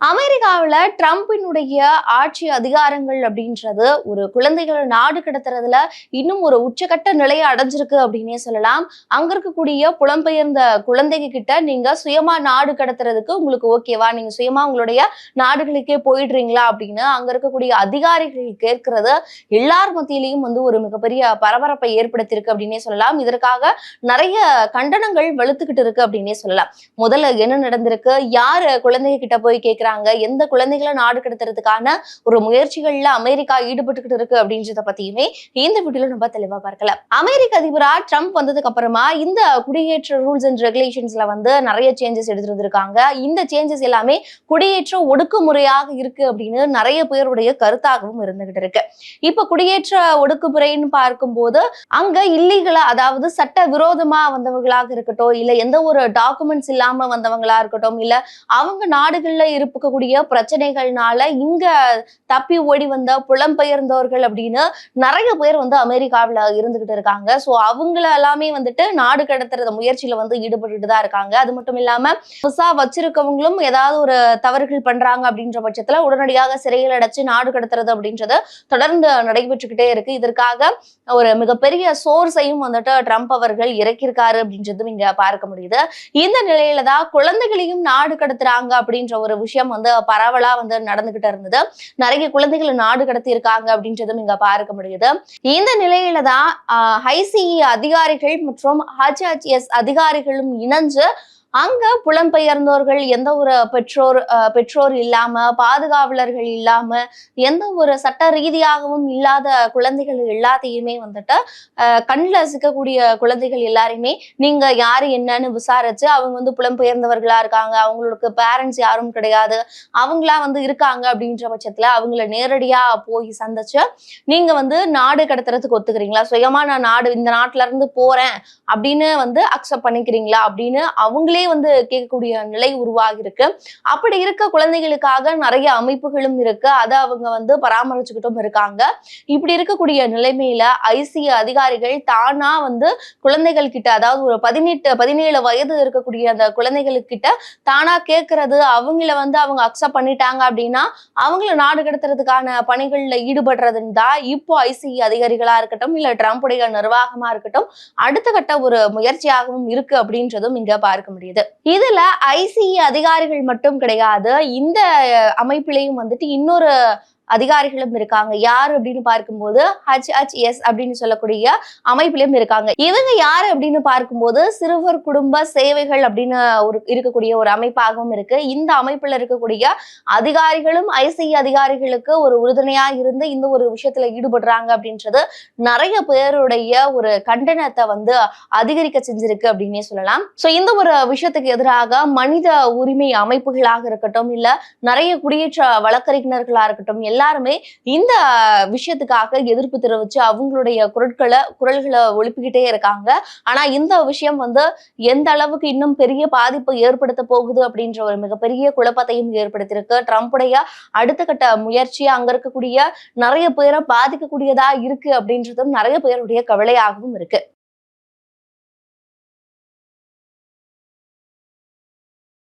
அமெரிக்காவுல ட்ரம்பினுடைய ஆட்சி அதிகாரங்கள் அப்படின்றது ஒரு குழந்தைகள் நாடு கடத்துறதுல இன்னும் ஒரு உச்சகட்ட நிலையை அடைஞ்சிருக்கு அப்படின்னே சொல்லலாம். அங்க இருக்கக்கூடிய புலம்பெயர்ந்த குழந்தைங்க கிட்ட நீங்க சுயமா நாடு கடத்துறதுக்கு உங்களுக்கு ஓகேவா நீங்க சுயமா உங்களுடைய நாடுகளுக்கே போயிடுறீங்களா அப்படின்னு அங்க இருக்கக்கூடிய அதிகாரிகள் கேட்கறது எல்லார் மத்தியிலையும் வந்து ஒரு மிகப்பெரிய பரபரப்பை ஏற்படுத்தியிருக்கு அப்படின்னே சொல்லலாம். இதற்காக நிறைய கண்டனங்கள் வலுத்துக்கிட்டு இருக்கு அப்படின்னே சொல்லலாம். முதல்ல என்ன நடந்திருக்கு? யாரு குழந்தைங்க கிட்ட போய் கேட்கிறாங்க எந்த குழந்தைகளை நாடு கடத்துறதுக்கான ஒரு முயற்சிகள்ல அமெரிக்கா ஈடுபட்டுக்கிட்டு இருக்கு அப்படின்றத பத்தியுமே இந்த வீடியோல நம்ம தெளிவா பார்க்கலாம். அமெரிக்க அதிபரா ட்ரம்ப் வந்ததுக்கு அப்புறமா இந்த குடியேற்ற ரூல்ஸ் அண்ட் ரெகுலேஷன்ஸ்ல வந்து நிறைய சேஞ்சஸ் எடுத்திருந்திருக்காங்க இந்த சேஞ்சஸ் எல்லாமே குடியேற்ற ஒடுக்குமுறையாக இருக்கு அப்படின்னு நிறைய பேருடைய கருத்தாகவும் இருந்துகிட்டு இருக்கு. இப்ப குடியேற்ற ஒடுக்குமுறைன்னு பார்க்கும்போது அங்க இல்லீகலா அதாவது சட்ட விரோதமா வந்தவங்களாக இருக்கட்டும் இல்ல எந்த ஒரு டாக்குமெண்ட்ஸ் இல்லாம வந்தவங்களா இருக்கட்டும் இல்ல அவங்க நாடுகள்ல இருப்ப இருக்கக்கூடிய பிரச்சனைகள்னால இங்க தப்பி ஓடி வந்த புலம்பெயர்ந்தவர்கள் அப்படின்னு நிறைய பேர் வந்து அமெரிக்காவில் இருந்துகிட்டு இருக்காங்க. ஸோ அவங்கள எல்லாமே வந்துட்டு நாடு கடத்துறத முயற்சியில வந்து ஈடுபட்டுட்டு தான் இருக்காங்க. அது மட்டும் இல்லாம விசா வச்சிருக்கவங்களும் ஏதாவது ஒரு தவறுகள் பண்றாங்க அப்படின்ற பட்சத்துல உடனடியாக சிறையில் அடைச்சு நாடு கடத்துறது அப்படின்றது தொடர்ந்து நடைபெற்றுக்கிட்டே இருக்கு. இதற்காக ஒரு மிகப்பெரிய சோர்ஸையும் வந்துட்டு ட்ரம்ப் அவர்கள் இறக்கியிருக்காரு அப்படின்றதும் இங்க பார்க்க முடியுது. இந்த நிலையில தான் குழந்தைகளையும் நாடு கடத்துறாங்க அப்படின்ற ஒரு விஷயம் வந்து பரவலா வந்து நடந்துகிட்டு இருந்தது. நிறைய குழந்தைகளை நாடு கடத்தி இருக்காங்க அப்படின்றதும் இங்க பார்க்க முடியுது. இந்த நிலையில தான் ஐசிஇ அதிகாரிகள் மற்றும் ஹச்ஹெச்எஸ் அதிகாரிகளும் இணைஞ்சு அங்க புலம்பெயர்ந்தோர்கள் எந்த ஒரு பெற்றோர் பெற்றோர் இல்லாம பாதுகாவலர்கள் இல்லாம எந்த ஒரு சட்ட ரீதியாகவும் இல்லாத குழந்தைகள் எல்லாத்தையுமே வந்துட்டு கண்ணில் சிக்கக்கூடிய குழந்தைகள் எல்லாரையுமே நீங்க யாரு என்னன்னு விசாரிச்சு அவங்க வந்து புலம்பெயர்ந்தவர்களா இருக்காங்க அவங்களுக்கு பேரண்ட்ஸ் யாரும் கிடையாது அவங்களா வந்து இருக்காங்க அப்படின்ற பட்சத்துல அவங்கள நேரடியா போய் சந்திச்சு நீங்க வந்து நாடு கடத்துறதுக்கு ஒத்துக்கிறீங்களா? சுயமா நான் நாடு இந்த நாட்டுல இருந்து போறேன் அப்படின்னு வந்து அக்செப்ட் பண்ணிக்கிறீங்களா? அப்படின்னு அவங்களே வந்து கேட்கக்கூடிய நிலை உருவாகி இருக்கு அப்படி இருக்க குழந்தைகளுக்காக நிறைய அமைப்புகளும் இருக்கு. அதை அவங்க வந்து பராமரிச்சுக்கிட்டும் இருக்காங்க. இப்படி இருக்கக்கூடிய நிலைமையில ஐசிஐ அதிகாரிகள் தானா வந்து குழந்தைகள் கிட்ட அதாவது ஒரு பதினெட்டு பதினேழு வயது இருக்கக்கூடிய அந்த குழந்தைகளுக்கிட்ட தானா கேட்கறது. அவங்கள வந்து அவங்க அக்செப்ட் பண்ணிட்டாங்க அப்படின்னா அவங்கள நாடு கடத்துறதுக்கான பணிகள்ல ஈடுபடுறதுன்னு தான் இப்போ ஐசிஇ அதிகாரிகளா இருக்கட்டும் இல்ல ட்ரம்புடைய நிர்வாகமா இருக்கட்டும் அடுத்த கட்ட ஒரு முயற்சியாகவும் இருக்கு அப்படின்றதும் இங்க பார்க்க முடியுது. இதுல ஐசிஇ அதிகாரிகள் மட்டும் கிடையாது. இந்த அமைப்பிலையும் வந்துட்டு இன்னொரு அதிகாரிகளும் இருக்காங்க. யார் அப்படின்னு பார்க்கும்போது ஹச்ஹெச்எஸ் அப்படின்னு சொல்லக்கூடிய அமைப்பிலும் இருக்காங்க. இவங்க யாரு அப்படின்னு பார்க்கும்போது சிறுவர் குடும்ப சேவைகள் அப்படின்னு ஒரு இருக்கக்கூடிய ஒரு அமைப்பாகவும் இருக்கு. இந்த அமைப்புல இருக்கக்கூடிய அதிகாரிகளும் ஐசிஐ அதிகாரிகளுக்கு ஒரு உறுதுணையா இருந்து இந்த ஒரு விஷயத்துல ஈடுபடுறாங்க அப்படின்றது நிறைய பேருடைய ஒரு கண்டனத்தை வந்து அதிகரிக்க செஞ்சிருக்கு அப்படின்னே சொல்லலாம். சோ இந்த ஒரு விஷயத்துக்கு எதிராக மனித உரிமை அமைப்புகளாக இருக்கட்டும் இல்ல நிறைய குடியேற்ற வழக்கறிஞர்களா இருக்கட்டும் எல்லாருமே இந்த விஷயத்துக்காக எதிர்ப்பு தெரிவிச்சு அவங்களுடைய குரட்களை குரல்களை ஒழுப்பிக்கிட்டே இருக்காங்க. ஆனா இந்த விஷயம் வந்து எந்த அளவுக்கு இன்னும் பெரிய பாதிப்பை ஏற்படுத்த போகுது அப்படின்ற ஒரு மிகப்பெரிய குழப்பத்தையும் ஏற்படுத்தியிருக்கு. ட்ரம்ப்புடைய அடுத்த கட்ட முயற்சி அங்க இருக்கக்கூடிய நிறைய பேரை பாதிக்கக்கூடியதா இருக்கு அப்படின்றதும் நிறைய பேருடைய கவலையாகவும் இருக்கு.